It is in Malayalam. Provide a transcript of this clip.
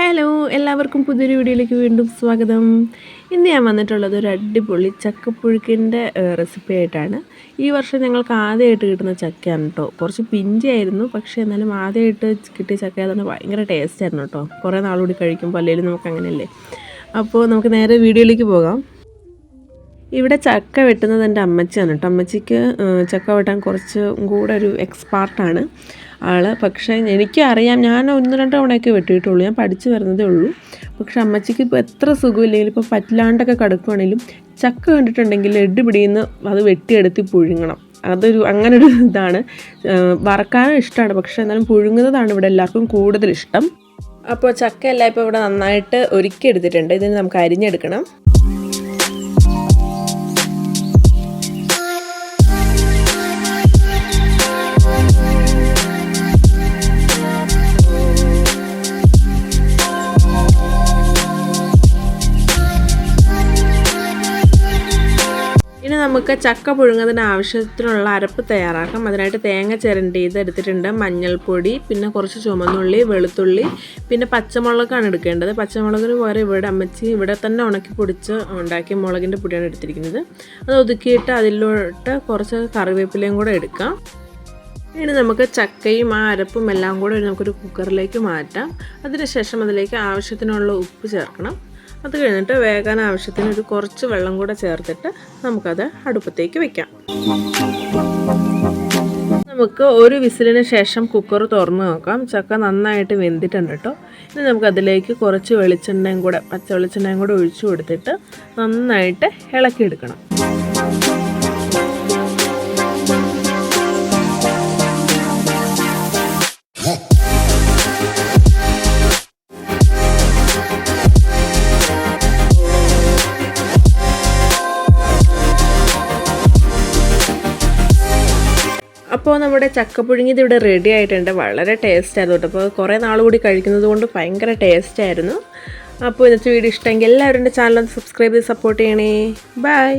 ഹലോ എല്ലാവർക്കും പുതിയൊരു വീഡിയോയിലേക്ക് വീണ്ടും സ്വാഗതം. ഇന്ന് ഞാൻ വന്നിട്ടുള്ളത് ഒരു അടിപൊളി ചക്കപ്പുഴുക്കിന്റെ റെസിപ്പി ആയിട്ടാണ്. ഈ വർഷം ഞങ്ങൾക്ക് ആദ്യമായിട്ട് കിട്ടുന്ന ചക്കയാണ് കേട്ടോ കുറച്ച് പിഞ്ചായിരുന്നു പക്ഷേ എന്നാലും ആദ്യമായിട്ട് കിട്ടിയ ചക്ക ആയതുകൊണ്ട് ഭയങ്കര ടേസ്റ്റായിരുന്നു കേട്ടോ കുറേ നാളുകൂടി കഴിക്കുമ്പോൾ അല്ലെങ്കിലും നമുക്ക് അങ്ങനെയല്ലേ അപ്പോൾ നമുക്ക് നേരെ വീഡിയോയിലേക്ക് പോകാം. ഇവിടെ ചക്ക വെട്ടുന്നത് എന്റെ അമ്മച്ചിയാണ് കേട്ടോ. അമ്മച്ചിക്ക് ചക്ക വെട്ടാൻ കുറച്ച് കൂടെ ഒരു എക്സ്പാർട്ടാണ് ആൾ പക്ഷേ എനിക്കും അറിയാം. ഞാൻ ഒന്ന് രണ്ട് തവണയൊക്കെ വെട്ടിയിട്ടുള്ളൂ. ഞാൻ പഠിച്ചു വരുന്നതേ ഉള്ളൂ. പക്ഷേ അമ്മച്ചിക്ക് ഇപ്പോൾ എത്ര സുഖമില്ലെങ്കിലും ഇപ്പോൾ പറ്റില്ലാണ്ടൊക്കെ കിടക്കുകയാണെങ്കിലും ചക്ക കണ്ടിട്ടുണ്ടെങ്കിൽ എഡ് പിടിയുന്ന അത് വെട്ടിയെടുത്ത് പുഴുങ്ങണം. അതൊരു അങ്ങനൊരു ഇതാണ്. വറക്കാനും ഇഷ്ടമാണ്. പക്ഷേ എന്നാലും പുഴുങ്ങുന്നതാണ് ഇവിടെ എല്ലാവർക്കും കൂടുതൽ ഇഷ്ടം. അപ്പോൾ ചക്കയെല്ലാം ഇപ്പോൾ ഇവിടെ നന്നായിട്ട് ഒരുക്കി എടുത്തിട്ടുണ്ട് ഇതിന് നമുക്ക് അരിഞ്ഞെടുക്കണം. നമുക്ക് ചക്ക പുഴുങ്ങതിന് ആവശ്യത്തിനുള്ള അരപ്പ് തയ്യാറാക്കാം. അതിനായിട്ട് തേങ്ങ ചിരണ്ടി ഇത് എടുത്തിട്ടുണ്ട്. മഞ്ഞൾപ്പൊടി പിന്നെ കുറച്ച് ചുമന്നുള്ളി വെളുത്തുള്ളി പിന്നെ പച്ചമുളകാണ് എടുക്കേണ്ടത്. പച്ചമുളകിന് പകരം ഇവിടെ അമ്മച്ചി ഇവിടെ തന്നെ ഉണക്കി പൊടിച്ച് ഉണ്ടാക്കിയ മുളകിന്റെ പൊടിയാണ് എടുത്തിരിക്കുന്നത്. അത് ഒതുക്കിയിട്ട് അതിലോട്ട് കുറച്ച് കറിവേപ്പിലയും കൂടെ എടുക്കാം. ഇനി നമുക്ക് ചക്കയും ആ അരപ്പും എല്ലാം കൂടെ നമുക്കൊരു കുക്കറിലേക്ക് മാറ്റാം. അതിനുശേഷം അതിലേക്ക് ആവശ്യത്തിനുള്ള ഉപ്പ് ചേർക്കണം. അത് കഴിഞ്ഞിട്ട് വേകാൻ ആവശ്യത്തിന് ഒരു കുറച്ച് വെള്ളം കൂടെ ചേർത്തിട്ട് നമുക്കത് അടുപ്പത്തേക്ക് വെക്കാം. നമുക്ക് ഒരു വിസിലിന് ശേഷം കുക്കർ തുറന്ന് നോക്കാം. ചക്ക നന്നായിട്ട് വെന്തിട്ടുണ്ട് കേട്ടോ ഇനി നമുക്കതിലേക്ക് കുറച്ച് വെളിച്ചെണ്ണയും കൂടെ പച്ച വെളിച്ചെണ്ണയും കൂടെ ഒഴിച്ചു കൊടുത്തിട്ട് നന്നായിട്ട് ഇളക്കിയെടുക്കണം. അപ്പോൾ നമ്മുടെ ചക്കപ്പുഴുങ്ങിയത് ഇവിടെ റെഡി ആയിട്ടുണ്ട്. വളരെ ടേസ്റ്റ് ആയിരുന്നു അപ്പോൾ കുറേ നാൾ കൂടി കഴിക്കുന്നത് കൊണ്ട് ഭയങ്കര ടേസ്റ്റ് ആയിരുന്നു. അപ്പോൾ ഇന്നത്തെ വീഡിയോ ഇഷ്ടമെങ്കിൽ എല്ലാവരും ചാനൽ ഒന്ന് സബ്സ്ക്രൈബ് ചെയ്ത് സപ്പോർട്ട് ചെയ്യണേ. ബൈ